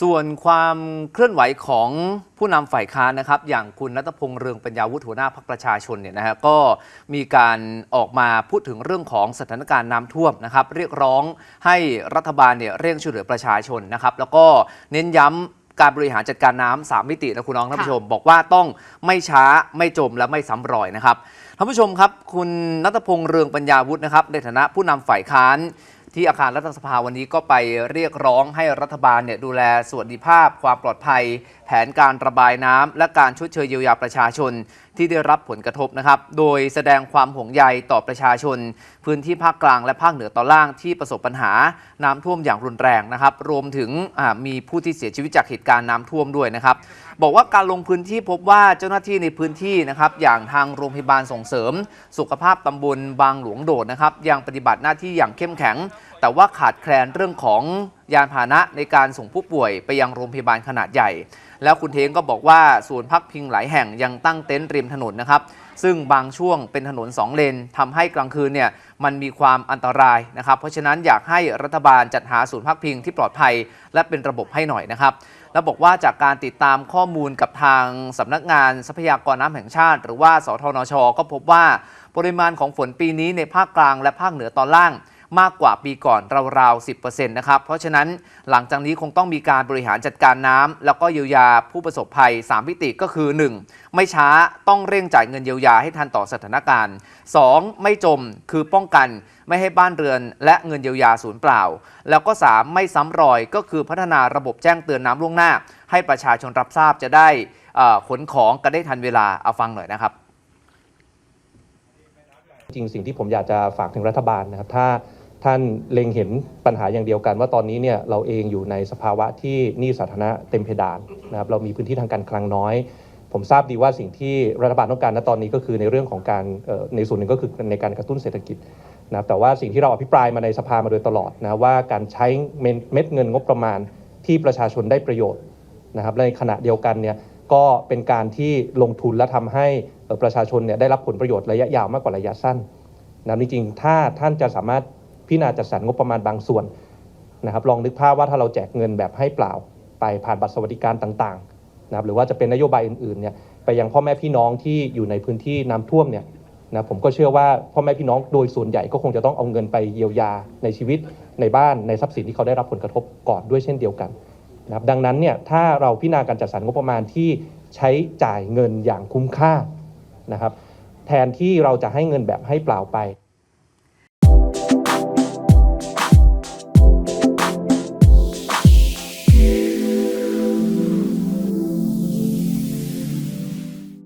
ส่วนความเคลื่อนไหวของผู้นำฝ่ายค้านนะครับ อย่างคุณนัทพงษ์เรืองปัญญาวุฒิหัวหน้าพรรคประชาชนเนี่ยนะฮะก็มีการออกมาพูดถึงเรื่องของสถานการณ์น้ำท่วมนะครับ เรียกร้องให้รัฐบาลเนี่ยเร่งช่วยเหลือประชาชนนะครับ แล้วก็เน้นย้ำการบริหารจัดการน้ำสามมิตินะคุณน้องท่านผู้ชม บอกว่าต้องไม่ช้าไม่จมและไม่ซ้ำรอยนะครับท่านผู้ชมครับ คุณนัทพงษ์เรืองปัญญาวุฒินะครับในฐานะผู้นำฝ่ายค้าน ที่อาคารรัฐสภาวันนี้ก็ไปเรียกร้องให้รัฐบาลเนี่ยดูแลสวัสดิภาพ ความปลอดภัย แผนการระบายน้ำและการชดเชยเยียวยาประชาชน ที่ได้รับผลกระทบนะครับ โดยแสดงความห่วงใยต่อประชาชน พื้นที่ภาคกลางและภาคเหนือตอนล่างที่ประสบปัญหาน้ำท่วมอย่างรุนแรงนะครับ รวมถึงมีผู้ที่เสียชีวิตจากเหตุการณ์น้ำท่วมด้วยนะครับ บอกว่าการลงพื้นที่พบว่าเจ้าหน้าที่ในพื้นที่นะครับ อย่างทางโรงพยาบาลส่งเสริม สุขภาพตำบลบางหลวงโดดนะครับยังปฏิบัติหน้าที่อย่างเข้มแข็งแต่ว่าขาดแคลนเรื่องของยานพาหนะในการส่งผู้ป่วยไปยังโรงพยาบาลขนาดใหญ่ แล้วคุณเทงก็บอกว่าศูนย์พักพิงหลายแห่งยังตั้งเต็นท์ริมถนนนะครับ ซึ่งบางช่วงเป็นถนนสองเลนทำให้กลางคืนเนี่ยมันมีความอันตรายนะครับ เพราะฉะนั้นอยากให้รัฐบาลจัดหาศูนย์พักพิงที่ปลอดภัย และเป็นระบบให้หน่อยนะครับ แล้วบอกว่าจากการติดตามข้อมูลกับทางสำนักงานทรัพยากรน้ำแห่งชาติ หรือว่าสทนช ก็พบว่าปริมาณของฝนปีนี้ในภาคกลางและภาคเหนือตอนล่าง มากกว่าปีก่อนราวๆ 10%นะครับ เพราะฉะนั้นหลังจากนี้คงต้องมีการบริหารจัดการน้ำแล้วก็เยียวยาผู้ประสบภัย3มิติก็คือ 1. ไม่ช้าต้องเร่งจ่ายเงินเยียวยาให้ทันต่อสถานการณ์ 2. ไม่จมคือป้องกันไม่ให้บ้านเรือนและเงินเยียวยาสูญเปล่า แล้วก็ 3. ไม่ซ้ำรอยก็คือพัฒนาระบบแจ้งเตือนน้ำล่วงหน้า ให้ประชาชนรับทราบจะได้อ่อขนของกันได้ทันเวลาเอาฟังหน่อยนะครับ จริงสิ่งที่ผมอยากจะฝากถึงรัฐบาลนะครับ ถ้า ท่านเล็งเห็นปัญหาอย่างเดียวกัน ว่าตอนนี้เนี่ยเราเองอยู่ในสภาวะที่หนี้สาธารณะเต็มเพดานนะครับเรามีพื้นที่ทางการคลังน้อย ผมทราบดีว่าสิ่งที่รัฐบาลต้องการณตอนนี้ก็คือในเรื่องของการในส่วนหนึ่งก็คือในการกระตุ้นเศรษฐกิจนะครับแต่ว่าสิ่งที่เราอภิปรายมาในสภามาโดยตลอดนะว่าการใช้เม็ดเงินงบประมาณที่ประชาชนได้ประโยชน์นะครับในขณะเดียวกันเนี่ยก็เป็นการที่ลงทุนและทำให้ประชาชนเนี่ยได้รับผลประโยชน์ระยะยาวมากกว่าระยะสั้นนะจริงๆถ้าท่านจะสามารถ พิจารณาจัดสรรงบประมาณบางส่วนนะครับลองนึกภาพว่าถ้าเราแจกเงินแบบให้เปล่าไปผ่านบัตรสวัสดิการต่างๆนะครับหรือว่าจะเป็นนโยบายอื่นๆเนี่ยไปยังพ่อแม่พี่น้องที่อยู่ในพื้นที่น้ำท่วมเนี่ยนะผมก็เชื่อว่าพ่อแม่พี่น้องโดยส่วนใหญ่ก็คงจะต้องเอาเงินไปเยียวยาในชีวิตในบ้านในทรัพย์สินที่เขาได้รับผลกระทบก่อนด้วยเช่นเดียวกันนะครับดังนั้นเนี่ยถ้าเราพิจารณาการจัดสรรงบประมาณที่ใช้จ่ายเงินอย่างคุ้มค่านะครับแทนที่เราจะให้เงินแบบให้เปล่าไป